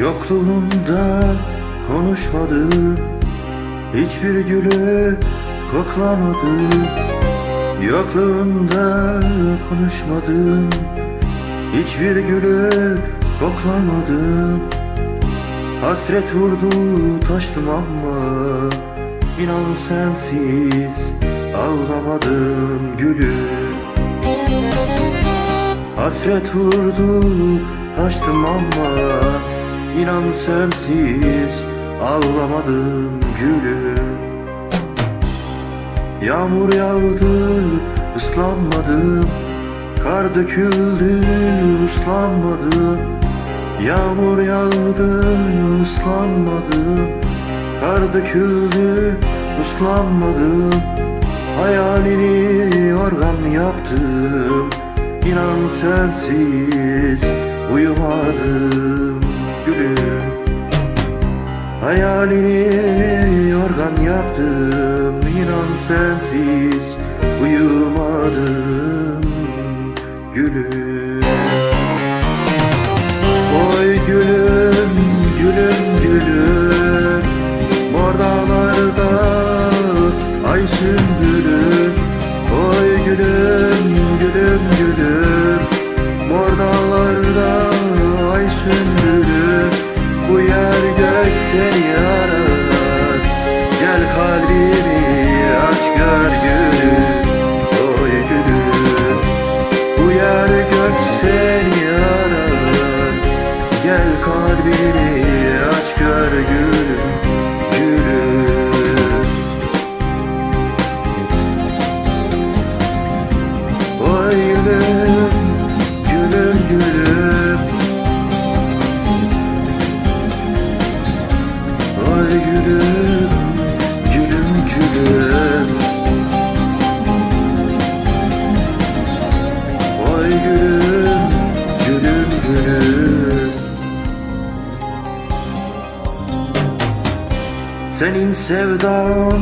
Yokluğunda konuşmadım Hiçbir gülü koklamadım Yokluğunda konuşmadım Hiçbir gülü koklamadım Hasret vurdu taştım ama İnan sensiz ağlamadım gülüm Hasret vurdu taştım ama İnan sensiz ağlamadım gülüm Yağmur yağdı ıslanmadım. Kar döküldü ıslanmadım Yağmur yağdı ıslanmadım. Kar döküldü ıslanmadım Hayalini organ yaptım. İnan sensiz uyumadım gülüm. Hayalini organ yaptım İnan sensiz uyumadım gülüm. Oy gülüm gülüm gülüm. Mor dağlarda ay sümbülüm Oy gülüm gülüm gülüm. Mor dağlarda ay sümbülüm gök seni arar Gel kalbimi Senin sevdan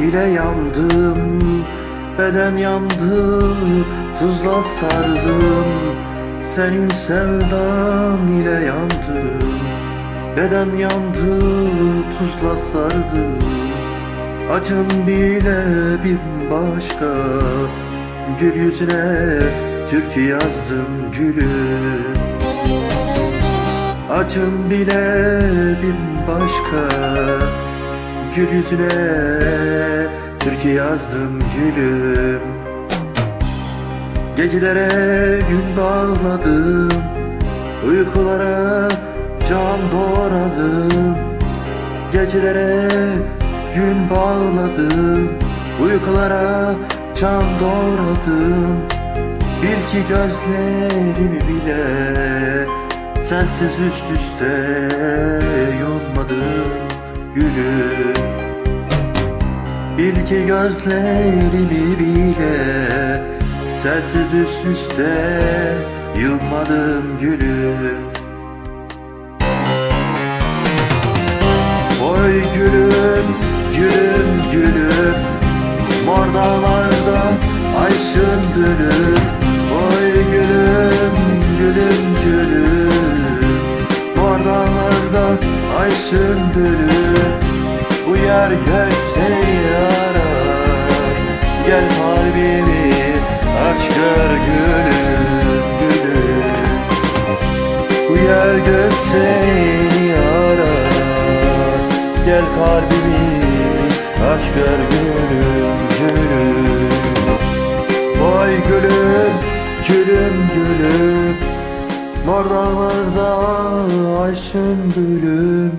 ile yandım Beden yandı tuzla sardım. Senin sevdan ile yandım Beden yandı tuzla sardım. Acım bile bir başka Gül yüzüne türkü yazdım gülüm Acım bile bir başka Gül yüzüne türkü yazdım gülüm. Gecelere gün bağladım Uykulara can doğradım. Gecelere gün bağladım Uykulara can doğradım. Bil ki gözlerimi bile Sensiz üst üste yummadım gülüm Bil ki gözlerimi bile Sensiz üst üste yılmadım gülüm Oy gülüm, gülüm, gülüm Mor dağlarda ay sümbülüm Gök seni arar. Gel kalbimi aç gör gülüm, gülüm Bu yer gök seni arar. Gel kalbimi aç gör gülüm gülüm Vay gülüm gülüm gülüm Mor dağlarda ay sümbülüm